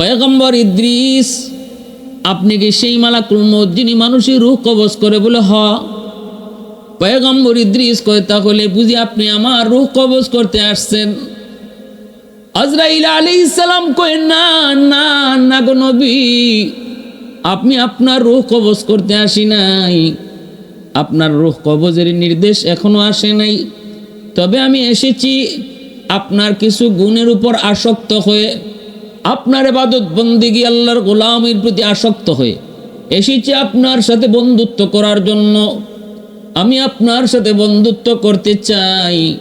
পয়গম্বর ইদ্রিস, আপনি কি সেই মালাকুল মৌত যিনি মানুষের রূহ কবজ করে বলে, হ। পয়গম্বর ইদ্রিস কয়, তাহলে বুঝি আপনি আমার রূহ কবজ করতে আসছেন। আজরাইল আলী ইসালাম কয়, না না না গো নবী, আপনি আপনার রূহ কবজ করতে আসি নাই। আপনার রূহ কবজের নির্দেশ এখনও আসে নাই। তবে আমি এসেছি আপনার কিছু গুণের উপর আসক্ত হয়ে আপনার এবাদত বন্দিগি আল্লাহর গোলামের প্রতি আসক্ত হয়ে এসেছি আপনার সাথে বন্ধুত্ব করার জন্য। আমি আপনার সাথে বন্ধুত্ব করতে চাই।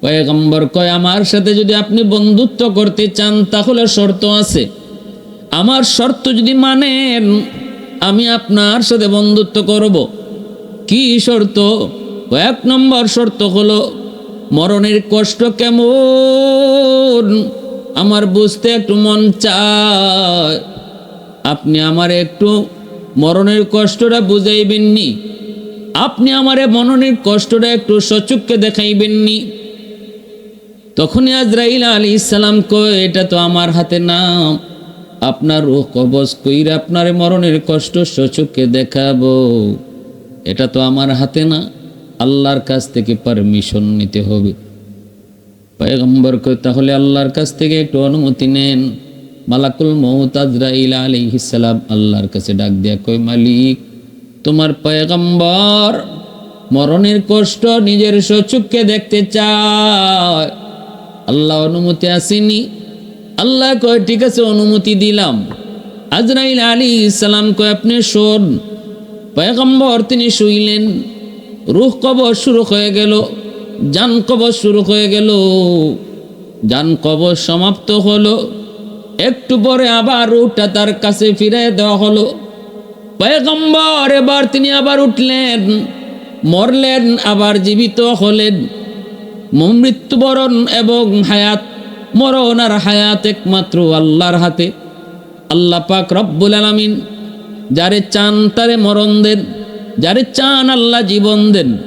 পয়গম্বর কয়, আমার সাথে যদি আপনি বন্ধুত্ব করতে চান, তাহলে শর্ত আছে। আমার শর্ত যদি মানেন, আমি আপনার সাথে বন্ধুত্ব করব। কি শর্ত? এক নম্বর শর্ত হলো, মরণের কষ্ট কেমন? আমার বুঝতে একটু মন চায়। আপনি আমার একটু মরণের কষ্টটা বুঝাইবেননি। আপনি আমার মননের কষ্টটা একটু সচুককে দেখাইবেননি। তখনই আজরাইল আলী ইসালাম কয়, এটা তো আমার হাতে না আপনার রুহ কবজ কইরা আপনার মরণের কষ্ট সচুককে দেখাবো। এটা তো আমার হাতে না। আল্লাহর কাছ থেকে পারমিশন নিতে হবে। পয়গম্বর তাহলে আল্লাহর কাছ থেকে একটু অনুমতি নেন। মালাকুল মৌত আজরাইল আলী ইসালাম আল্লাহর কাছে ডাক দেয়া কই মালিক, তোমার পয়গম্বর মরণের কষ্ট নিজের সচুককে দেখতে চায়। আল্লাহ অনুমতি আসেনি। আল্লাহ কয়, ঠিক আছে, অনুমতি দিলাম। আজরাইল আলী ইসলাম কয়, আপনি শোন, পয়গম্বর তিনি শুইলেন, রুহ কবর শুরু হয়ে গেল। যান কবর শুরু হয়ে গেল। যান কবর সমাপ্ত হলো। একটু পরে আবার রুহটা তার কাছে ফিরে দেওয়া হলো। পয়গম্বর, এবার তিনি আবার উঠলেন, মরলেন, আবার জীবিত হলেন। মৃত্যুবরণ এবং হায়াত, মরণ আর হায়াত একমাত্র আল্লাহর হাতে। আল্লাহ পাক রব্বুল আলামিন, যারে চান তারে মরণ দেন, যারে চান আল্লাহ জীবন দেন।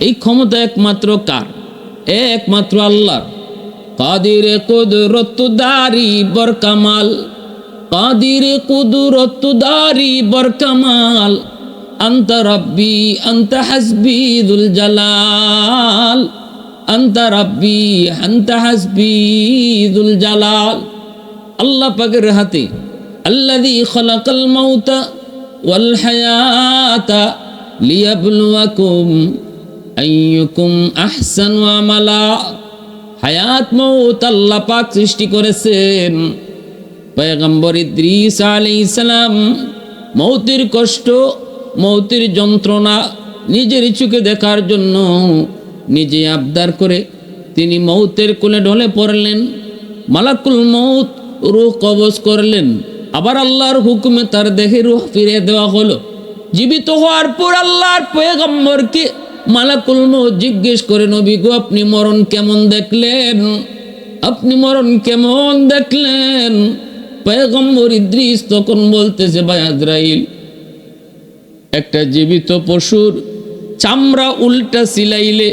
এই ক্ষমতা একমাত্র কার? একমাত্র আল্লাহ কাদির কুদরত দারি বরকামাল। কাদির কুদরত দারি বরকামাল। আন্ত রব্বি, আন্ত হাসবি দুল জালাল। আন্ত রব্বি, আন্ত হাসবি জালাল। আল্লাহ পাকের হাতে আল্লাদি খলাকাল মৌত ওয়াল হায়াতা লিয়াবলুয়াকুম আইয়ুকুম আহসানু আমালা। হায়াত মৌত আল্লাহ পাক সৃষ্টি করেছেন। পয়গম্বর ইদ্রিস আলাইহিস সালাম মৌতির কষ্ট মৌতির যন্ত্রণা নিজের চোখে দেখার জন্য নিজে আবদার করে তিনি মৌতের কোলে ঢলে পড়লেন। মালাকুল মৌত রুহ কবজ করলেন। আবার আল্লাহর হুকুমে তার দেহে রুহ ফিরে দেওয়া হলো। জীবিত হওয়ার পর আল্লাহর পয়গম্বরকে মালাকুল মৌত জিজ্ঞেস করে, নবী গো, আপনি মরণ কেমন দেখলেন? আপনি মরণ কেমন দেখলেন? পয়গম্বর ইদ্রিস তখন বলতেছে, ভাই আজরাইল, একটা জীবিত পশুর চামড়া উল্টা সিলাইলে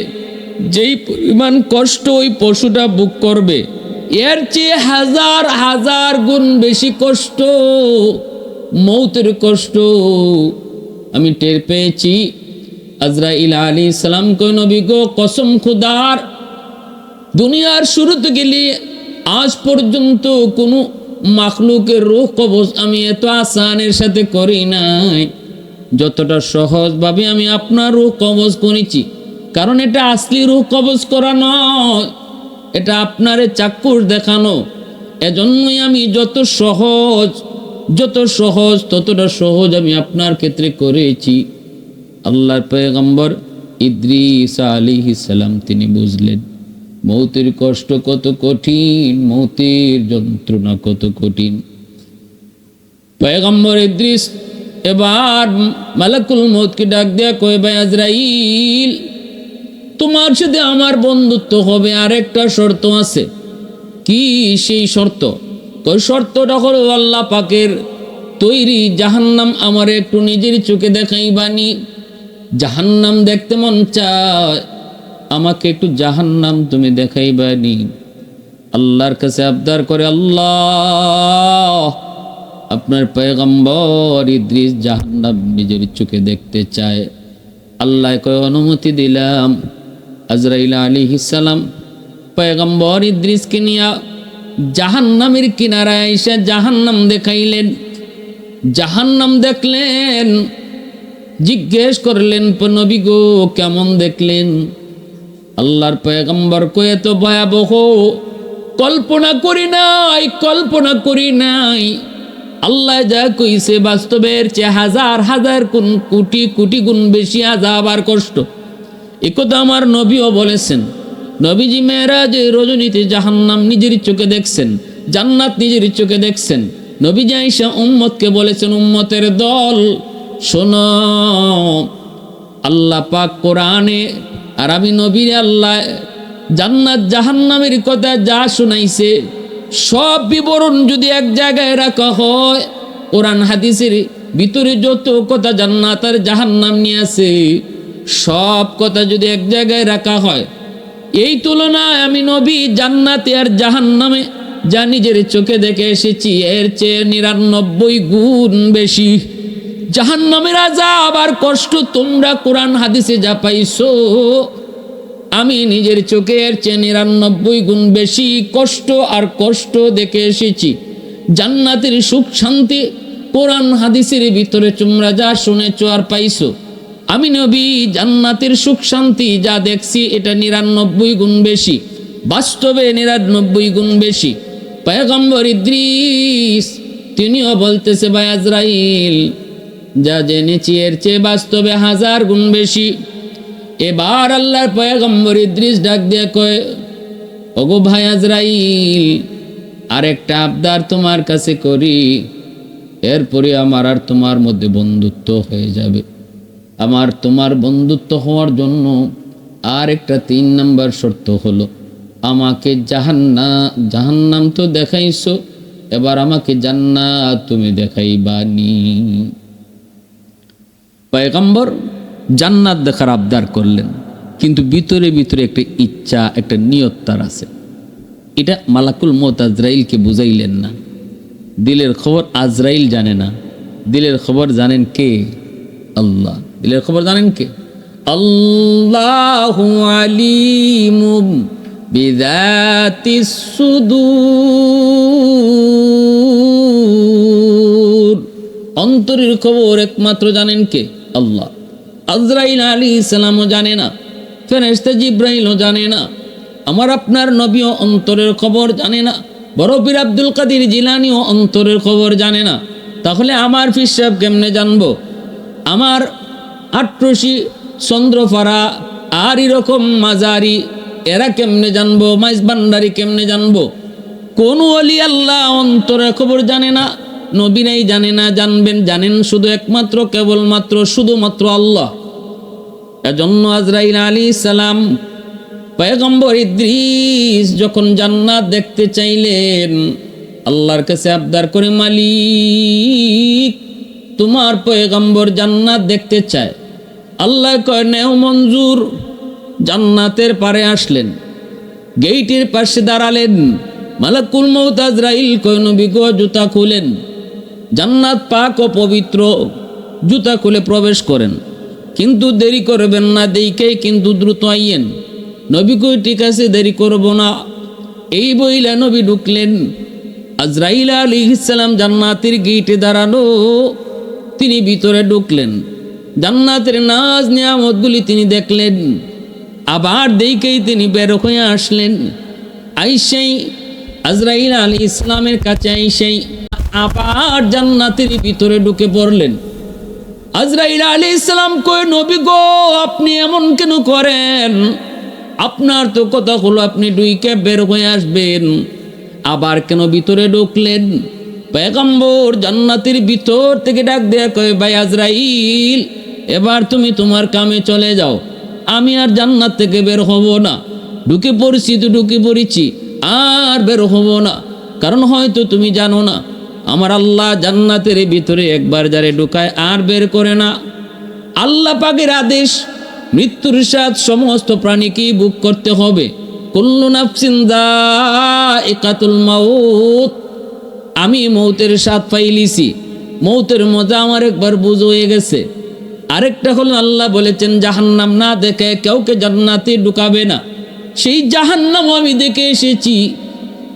যেই পরিমাণ কষ্ট ওই পশুটা বুক করবে, এর চেয়ে হাজার হাজার গুণ বেশি কষ্ট, মৌতের কষ্ট। আমি টের পেয়েছি আজরাইল আলী সালাম কই নবী গো কসম খুদার। দুনিয়ার শুরুতে গেলে আজ পর্যন্ত কোনো মাখলুকের রোগ কবজ আমি এত আসানের সাথে করি নাই, যতটা সহজভাবে আমি আপনার রূহ কবজ করেছি। কারণ এটা আসলি রূহ কবজ করা নয়, এটা আপনারে চাক্ষুষ দেখানো। এজন্যই আমি যত সহজ যত সহজ, ততটা সহজ আমি আপনার ক্ষেত্রে করেছি। আল্লাহর পয়গম্বর ইদ্রিস আলী সালাম, তিনি বুঝলেন, মৌতের কষ্ট কত কঠিন, মৌতের যন্ত্রণা কত কঠিন। পয়গম্বর ইদ্রিস এবার মালাকুল মৌতকে ডাক দেয়া কয় ভাই আজরাইল, তোমার সাথে আমার বন্ধুত্ব হবে আর একটা শর্ত আছে। কি সেই শর্ত? কই শর্তটা হলো আল্লাহ পাকের তৈরি জাহান্নাম আমার একটু নিজের চোখে দেখাই বানি জাহান্নাম দেখতে মন চায়। আমাকে একটু জাহান্নাম তুমি দেখাই বানি আল্লাহর কাছে আবদার করে, আল্লাহ, আপনার পয়গম্বর ইদ্রিস জাহান্নাম নিজের চোখে দেখতে চায়। আল্লাহ কয়, অনুমতি দিলাম। আজরাইল আলী সালাম, পয়গম্বর ইদ্রিসকে নিয়া জাহান্নামের কিনারায় এসে জাহান্নাম দেখাইলেন। জাহান্নাম দেখলেন জিজ্ঞেস করলেন নবী গো, কেমন দেখলেন? আল্লাহর পয়গম্বর কয়ে তো ভয়াবহ। কল্পনা করি নাই, কল্পনা করি নাই। আল্লাহ যা কইছে বাস্তবের চেয়ে হাজার হাজার কোন কোটি কোটি গুণ বেশি আজাব আর কষ্ট। একথা আমার নবীও বলেছেন। নবীজি মেয়েরাজ রজনীতে জাহান্নাম নিজের চোখে দেখছেন, জান্নাত নিজের চোখে দেখছেন। নবীজি আইসা উম্মতকে বলেছেন, উম্মতের দল শোনো, আল্লাহ পাক কোরআনে আর আমি নবীর আল্লাহ জান্নাত জাহান্নামের কথা যা শুনাইছে, সব বিবরণ যদি এক জায়গায় রাখা হয়, কোরআন হাদিসের ভিতরে যত কথা জান্নাত আর জাহান্নাম নিয়ে আছে, সব কথা যদি এক জায়গায় রাখা হয়, এই তুলনায় আমি নবী জান্নাতে আর জাহান্নামে যা নিজের চোখে দেখে এসেছি, এর চেয়ে নিরানব্বই গুণ বেশি। জাহান্নামের আজাব আর কষ্ট তোমরা কোরআন হাদিসে যা পাইছো, আমি নিজের চোখের চেয়ে নিরানব্বই গুণ বেশি কষ্ট আর কষ্ট দেখে এসেছি। জান্নাতের সুখ শান্তি কোরআন হাদিসের ভিতরে তোমরা যা শুনেছ আর পাইছো। আমি নবী, জান্নাতের সুখ শান্তি যা দেখছি, এটা নিরানব্বই গুণ বেশি। বাস্তবে নিরানব্বই গুণ বেশি। পয়গম্বর ইদ্রিস, তিনিও বলতেছে, ভাই আজরাইল যা জেনেছি এর চেয়ে বাস্তবে হাজার গুণ বেশি। এবার আল্লাহর পয়গম্বর ইদ্রিস ডাক দিয়ে কয়, ওগো ভাই আজরাইল, আরেকটা আবদার তোমার কাছে করি। এরপরে আমার আর তোমার মধ্যে বন্ধুত্ব হয়ে যাবে। আমার তোমার বন্ধুত্ব হওয়ার জন্য আর একটা তিন নাম্বার শর্ত হলো, আমাকে জাহান্না, জাহান্নাম তো দেখাইছো, এবার আমাকে জান্নাত তুমি দেখাইবানি। পয়গম্বর জান্নাত দেখার আবদার করলেন। কিন্তু ভিতরে ভিতরে একটা ইচ্ছা, একটা নিয়ত তার আছে। এটা মালাকুল মত আজরাইলকে বুঝাইলেন না। দিলের খবর আজরাইল জানে না। দিলের খবর জানেন কে? আল্লাহ। দিলের খবর জানেন কে? আল্লাহু আলিমুম বিদাতিস সুদূর। অন্তরের খবর একমাত্র জানেন কে? আল্লাহ। আজরাইল আলী ইসলামও জানে না ফেরেস্তা জিব্রাইলও জানে না, আমার আপনার নবীও অন্তরের খবর জানে না, বড় পীর আব্দুল কাদির জিলানিও অন্তরের খবর জানে না। তাহলে আমার ফিসাব কেমনে জানব? আমার আট্রসি, চন্দ্রফারা আর এরকম মাজারি, এরা কেমনে জানব? মাইজ ভান্ডারি কেমনে জানব? কোন অলি আল্লাহ অন্তরের খবর জানে না নবীনাই জানে না, জানবেন, জানেন শুধু একমাত্র, কেবলমাত্র শুধুমাত্র আল্লাহ। এজন্য আজরাইল আলী সালাম পয়গম্বর ইদ্রিস যখন জান্নাত দেখতে চাইলেন, আল্লাহর কাছে আবদার করে, মালিক, তোমার পয়গম্বর জান্নাত দেখতে চায়। আল্লাহ কয়, নেও মঞ্জুর। জান্নাতের পারে আসলেন। গেইটের পাশে দাঁড়ালেন। মালাকুল মৌত আজরাইল কয়, নবী গো, জুতা খুলেন। জান্নাত পাক ও পবিত্র জুতা খুলে প্রবেশ করেন। কিন্তু দেরি করবেন না দেইকেই কিন্তু দ্রুত আইয়েন। নবী কই, ঠিক আছে, দেরি করব না। এই বইলা নবী ঢুকলেন। আজরাইল আলী ইসালাম জান্নাতের গেইটে দাঁড়ানো তিনি ভিতরে ঢুকলেন। জান্নাতের নাজ নিয়ামতগুলি তিনি দেখলেন। আবার দেইকেই তিনি বের হয়ে আসলেন। আইসেই আজরাইল আলী ইসলামের কাছে আইসাই আবার জান্নাতের ভিতরে ঢুকে পড়লেন। আজরাইল আলী ইসলাম কই নবী গো, আপনি এমন কেন করেন? আপনার তো কথা হলো আপনি ডুইকে বের হয়ে আসবেন। আবার কেন ভিতরে ঢুকলেন? পেগম্বর জান্নাতের ভিতর থেকে ডাক দেয়া কয়, ভাই আজরাইল, এবার তুমি তোমার কামে চলে যাও। আমি আর জান্নাত থেকে বের হব না। ঢুকে পড়ছি তো ঢুকে পড়েছি, আর বের হব না। কারণ হয়তো তুমি জানো না। আমার আল্লাহ জান্নাতের ভিতরে একবার যারে ঢুকায় আর বের করে না। আল্লাহ পাকের আদেশ, মৃত্যুর সাথ সমস্ত প্রাণীকেই বুক করতে হবে। দাইকাতুল মাউত। আমি মৌতের স্বাদ পাইলিছি। মৌতের মজা আমার একবার বুঝ হয়ে গেছে। আরেকটা হল আল্লাহ বলেছেন, জাহান্নাম না দেখে কাউকে জান্নাতে ঢুকাবে না। সেই জাহান্নাম আমি দেখে এসেছি।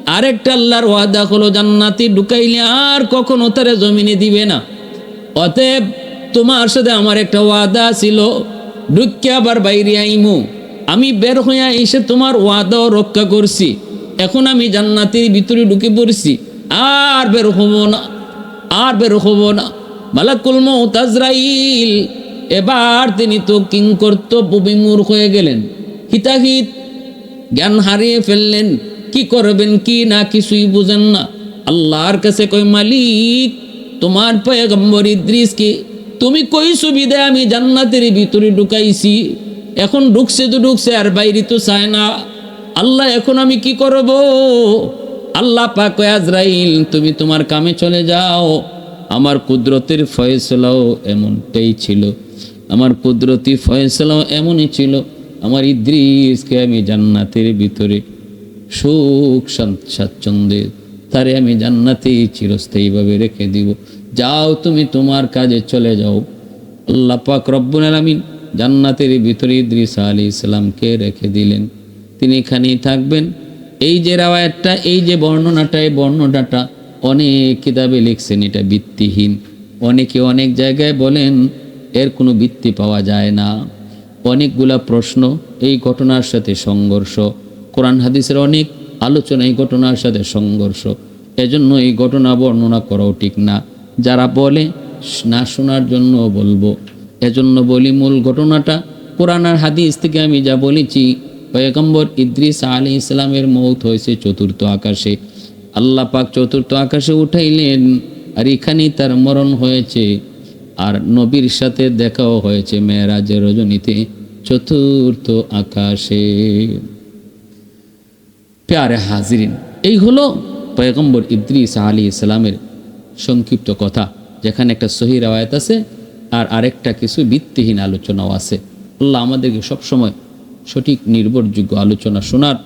আরেকটা আল্লাহর ওয়াদা হলো, জান্নাতি ঢুকাইলে আর কখনো তারা জমিনে দিবে না। অতএব তোমার সাথে আমার একটা ওয়াদা ছিল ঢুকে আবার বাইরে আইমু। আমি বের হইয়া এসে তোমার ওয়াদাও রক্ষা করছি। এখন আমি জান্নাতের ভিতরে ঢুকে পড়ছি। আর বের হব না, আর বের হব না। মালাকুল মৌত আজরাইল, এবার তিনি তো কিং কর্তব্য বিমূর হয়ে গেলেন। হিতাহিত জ্ঞান হারিয়ে ফেললেন। কি করবেন, কি না কিছুই বুঝেন না। আল্লাহর কাছে কই মালিক, তোমার পয়গম্বর ইদ্রিসকে তুমি কই সুবিধা আমি জান্নাতের ভিতরে ঢুকাইছি? এখন ঢুকছে তো ঢুকছে, আর বাইরে তো চায় না। আল্লাহ, এখন আমি কি করব? আল্লাহ পাক আজরাইল, তুমি তোমার কামে চলে যাও। আমার কুদরতের ফয়সলাও এমনটাই ছিল। আমার কুদরতি ফয়সলাও এমনই ছিল। আমার ইদ্রিসকে আমি জান্নাতের ভিতরে সুখ শান্ত- স্বাচ্ছন্দ্যে তারে আমি জান্নাতেই চিরস্থায়ীভাবে রেখে দিব। যাও তুমি তোমার কাজে চলে যাও। আল্লাহ পাক রব্বুল আলামিন জান্নাতের ভিতরে ইদ্রিস আলী ইসলামকে রেখে দিলেন। তিনি এখানেই থাকবেন। এই যে রাওয়ায়াতটা, এই যে বর্ণনাটা, এই বর্ণনাটা অনেক কিতাবে লিখছেন, এটা ভিত্তিহীন। অনেকে অনেক জায়গায় বলেন, এর কোনো ভিত্তি পাওয়া যায় না। অনেকগুলা প্রশ্ন, এই ঘটনার সাথে সংঘর্ষ। কোরআন হাদিসের অনেক আলোচনা এই ঘটনার সাথে সংঘর্ষ। এজন্য এই ঘটনা বর্ণনা করাও ঠিক না। যারা বলে, না শোনার জন্য বলব। এজন্য বলি, মূল ঘটনাটা কোরআন আর হাদিস থেকে আমি যা বলেছি, পয়গম্বর ইদ্রিস আলী ইসলামের মৌত হয়েছে চতুর্থ আকাশে। আল্লাহ পাক চতুর্থ আকাশে উঠাইলেন, আর এখানেই তার মরণ হয়েছে। আর নবীর সাথে দেখাও হয়েছে মেয়েরাজের রজনীতে চতুর্থ আকাশে। প্যারে হাজিরিন। এই হলো পয়গম্বর ইদ্রিস আলী ইসলামের সংক্ষিপ্ত কথা, যেখানে একটা সহি রাওয়ায়ত আছে আর আরেকটা কিছু ভিত্তিহীন আলোচনাও আছে। আল্লাহ আমাদেরকে সবসময় সঠিক, নির্ভরযোগ্য আলোচনা শোনার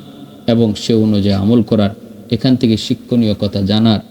এবং সে অনুযায়ী আমল করার, এখান থেকে শিক্ষণীয় কথা জানার